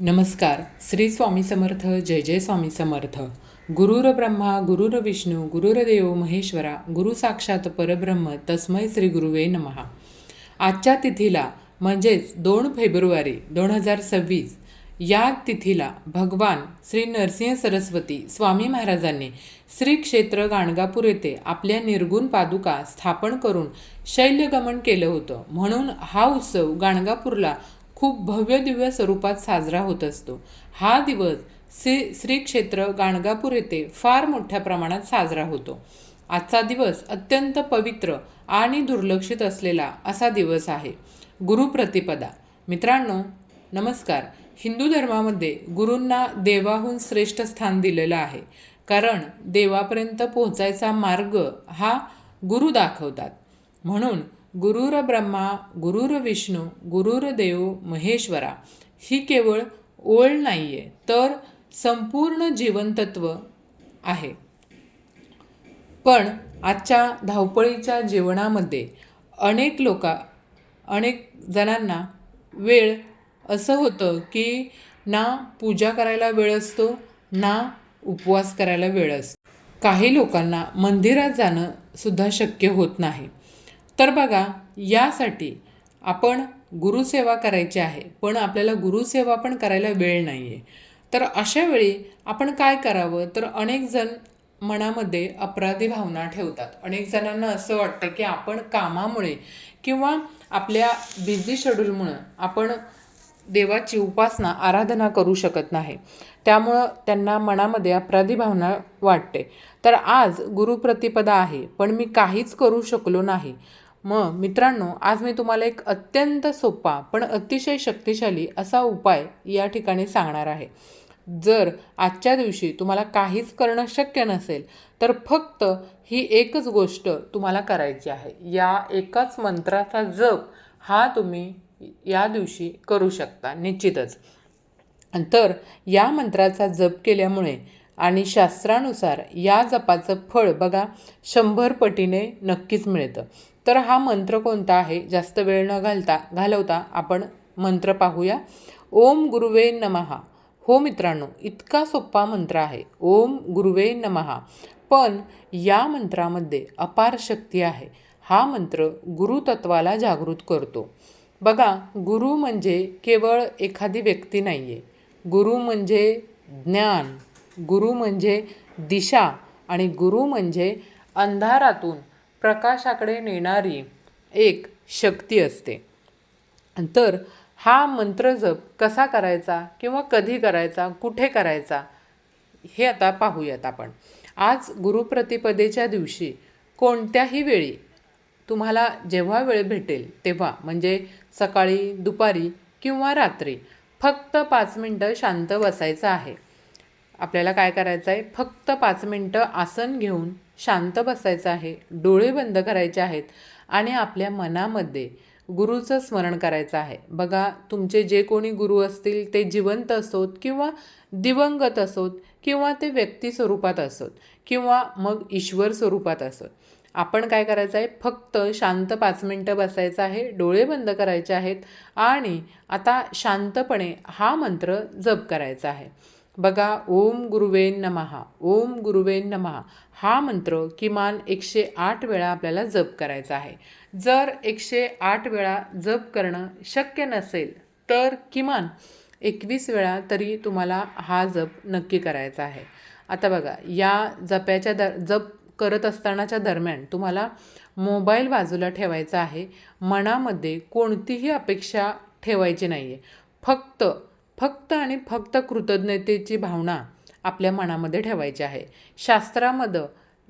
नमस्कार. श्री स्वामी समर्थ जय जय स्वामी समर्थ. गुरुर ब्रह्मा गुरुर विष्णू गुरुरदेव महेश्वरा गुरु साक्षात परब्रह्म तस्मै श्री गुरुवे नमहा आजच्या तिथीला म्हणजेच दोन फेब्रुवारी दोन हजार सव्वीस या तिथीला भगवान श्री नरसिंह सरस्वती स्वामी महाराजांनी श्री क्षेत्र गाणगापूर येथे आपल्या निर्गुण पादुका स्थापन करून शैल्यगमन केलं होतं. म्हणून हा उत्सव गाणगापूरला खूप भव्य दिव्य स्वरूपात साजरा होत असतो. हा दिवस श्री श्री क्षेत्र गाणगापूर येथे फार मोठ्या प्रमाणात साजरा होतो. आजचा दिवस अत्यंत पवित्र आणि दुर्लक्षित असलेला असा दिवस आहे. गुरुप्रतिपदा मित्रांनो नमस्कार. हिंदू धर्मामध्ये गुरूंना देवाहून श्रेष्ठ स्थान दिलेलं आहे. कारण देवापर्यंत पोहोचायचा मार्ग हा गुरु दाखवतात. म्हणून गुरुर ब्रह्मा गुरुर विष्णू गुरुर देव महेश्वरा ही केवळ ओळ नाही आहे तर संपूर्ण जीवनतत्व आहे. पण आजच्या धावपळीच्या जीवनामध्ये अनेक लोका अनेक जणांना वेळ असं होतं की ना पूजा करायला वेळ असतो ना उपवास करायला वेळ असतो. काही लोकांना मंदिरात जाणं सुद्धा शक्य होत नाही. तर बघा यासाठी आपण गुरुसेवा करायची आहे पण आपल्याला गुरुसेवा पण करायला वेळ नाही आहे तर अशा वेळी आपण काय करावं? तर अनेक जण मनामध्ये अपराधी भावना ठेवतात. अनेक जणांना असं वाटतं की आपण कामामुळे किंवा आपल्या बिझी शेड्यूलमुळं आपण देवाची उपासना आराधना करू शकत नाही. त्यामुळं त्यांना मनामध्ये अपराधी भावना वाटते. तर आज गुरुप्रतिपदा आहे पण मी काहीच करू शकलो नाही. मग मित्रांनो आज मी तुम्हाला एक अत्यंत सोपा पण अतिशय शक्तिशाली असा उपाय या ठिकाणी सांगणार आहे. जर आजच्या दिवशी तुम्हाला काहीच करणं शक्य नसेल तर फक्त ही एकच गोष्ट तुम्हाला करायची आहे. या एकाच मंत्राचा जप हा तुम्ही या दिवशी करू शकता निश्चितच. तर या मंत्राचा जप केल्यामुळे आणि शास्त्रानुसार या जपाचं फळ बघा शंभर पटीने नक्कीच मिळतं. तर हा मंत्र कोणता आहे? जास्त वेळ न घालता घालवता आपण मंत्र पाहूया. ओम गुरुवे नमहा हो मित्रांनो इतका सोपा मंत्र आहे. ओम गुरुवे नमहा पण या मंत्रामध्ये अपार शक्ती आहे. हा मंत्र गुरुतत्वाला जागृत करतो. बघा गुरु म्हणजे केवळ एखादी व्यक्ती नाही आहे गुरु म्हणजे ज्ञान. गुरु म्हणजे दिशा आणि गुरु म्हणजे अंधारातून प्रकाशाकडे नेणारी एक शक्ती असते. तर हा मंत्र जप कसा करायचा किंवा कधी करायचा कुठे करायचा हे आता पाहूयात आपण. आज गुरुप्रतिपदेच्या दिवशी कोणत्याही वेळी तुम्हाला जेव्हा वेळ भेटेल तेव्हा म्हणजे सकाळी दुपारी किंवा रात्री फक्त पाच मिनटं शांत बसायचं आहे. आपल्याला काय करायचं आहे? फक्त पाच मिनटं आसन घेऊन शांत बसायचं आहे. डोळे बंद करायचे आहेत आणि आपल्या मनामध्ये गुरुचं स्मरण करायचं आहे. बघा तुमचे जे कोणी गुरु असतील ते जिवंत असोत किंवा दिवंगत असोत किंवा ते व्यक्ती स्वरूपात असोत किंवा मग ईश्वर स्वरूपात असोत. आपण काय करायचं आहे? फक्त शांत पाच मिनटं बसायचं आहे डोळे बंद करायचे आहेत आणि आता शांतपणे हा मंत्र जप करायचा आहे. बघा ओम गुरुवेन नमहा ओम गुरुवेन नमहा. हा मंत्र किमान एकशे आठ वेळा आपल्याला जप करायचा आहे. जर एकशे आठ वेळा जप करणं शक्य नसेल तर किमान एकवीस वेळा तरी तुम्हाला हा जप नक्की करायचा आहे. आता बघा या जप्याच्या दर जप करत असतानाच्या दरम्यान तुम्हाला मोबाईल बाजूला ठेवायचा आहे. मनामध्ये कोणतीही अपेक्षा ठेवायची नाही आहे फक्त फक्त आणि फक्त कृतज्ञतेची भावना आपल्या मनामध्ये ठेवायची आहे. शास्त्रामध्ये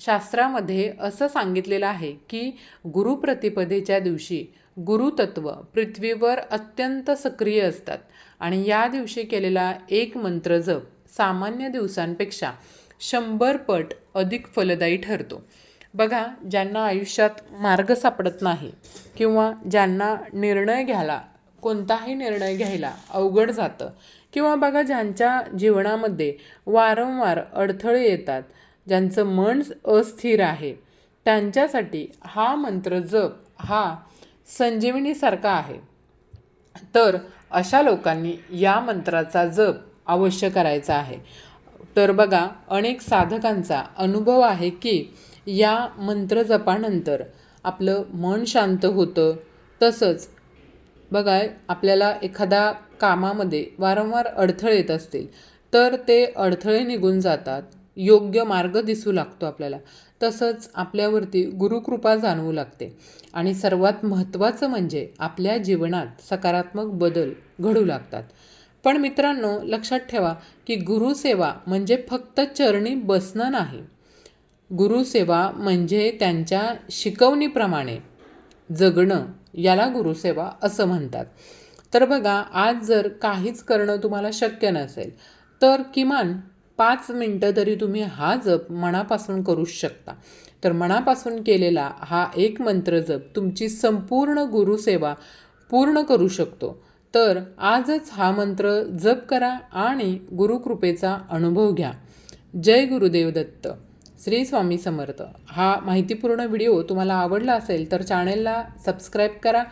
शास्त्रामध्ये असं सांगितलेलं आहे की गुरुप्रतिपदेच्या दिवशी गुरुतत्व पृथ्वीवर अत्यंत सक्रिय असतात आणि या दिवशी केलेला एक मंत्र जप सामान्य दिवसांपेक्षा शंभर पट अधिक फलदायी ठरतो. बघा ज्यांना आयुष्यात मार्ग सापडत नाही किंवा ज्यांना निर्णय घ्यायला कोणताही निर्णय घ्यायला अवघड जातं. किंवा बघा ज्यांच्या जीवनामध्ये वारंवार अडथळे येतात ज्यांचं मन अस्थिर आहे त्यांच्यासाठी हा मंत्र जप हा संजीवनीसारखा आहे. तर अशा लोकांनी या मंत्राचा जप अवश्य करायचा आहे. तर बघा अनेक साधकांचा अनुभव आहे की या मंत्र जपानंतर आपलं मन शांत होतं तसंच बघा आपल्याला एखादा कामामध्ये वारंवार अडथळे येत असतील तर ते अडथळे निघून जातात. योग्य मार्ग दिसू लागतो आपल्याला. तसंच आपल्यावरती गुरुकृपा जाणवू लागते. आणि सर्वात महत्त्वाचं म्हणजे आपल्या जीवनात सकारात्मक बदल घडू लागतात. पण मित्रांनो लक्षात ठेवा की गुरुसेवा म्हणजे फक्त चरणी बसणं नाही. गुरुसेवा म्हणजे त्यांच्या शिकवणीप्रमाणे जगणं. याला गुरुसेवा असं म्हणतात. तर बघा आज जर काहीच करणं तुम्हाला शक्य नसेल तर किमान पाच मिनटं तरी तुम्ही हा जप मनापासून करू शकता. तर मनापासून केलेला हा एक मंत्र जप तुमची संपूर्ण गुरुसेवा पूर्ण करू शकतो. तर आजच हा मंत्र जप करा आणि गुरुकृपेचा अनुभव घ्या. जय गुरुदेव दत्त. श्री स्वामी समर्थ. हा माहितीपूर्ण व्हिडिओ तुम्हाला आवडला असेल तर चॅनेलला सबस्क्राईब करा.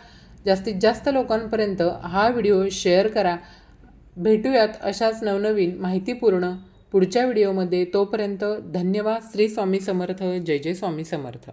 जास्तीत जास्त लोकांपर्यंत हा व्हिडिओ शेअर करा. भेटूयात अशाच नवनवीन माहितीपूर्ण पुढच्या व्हिडिओमध्ये. तोपर्यंत धन्यवाद. श्री स्वामी समर्थ. जय जय स्वामी समर्थ.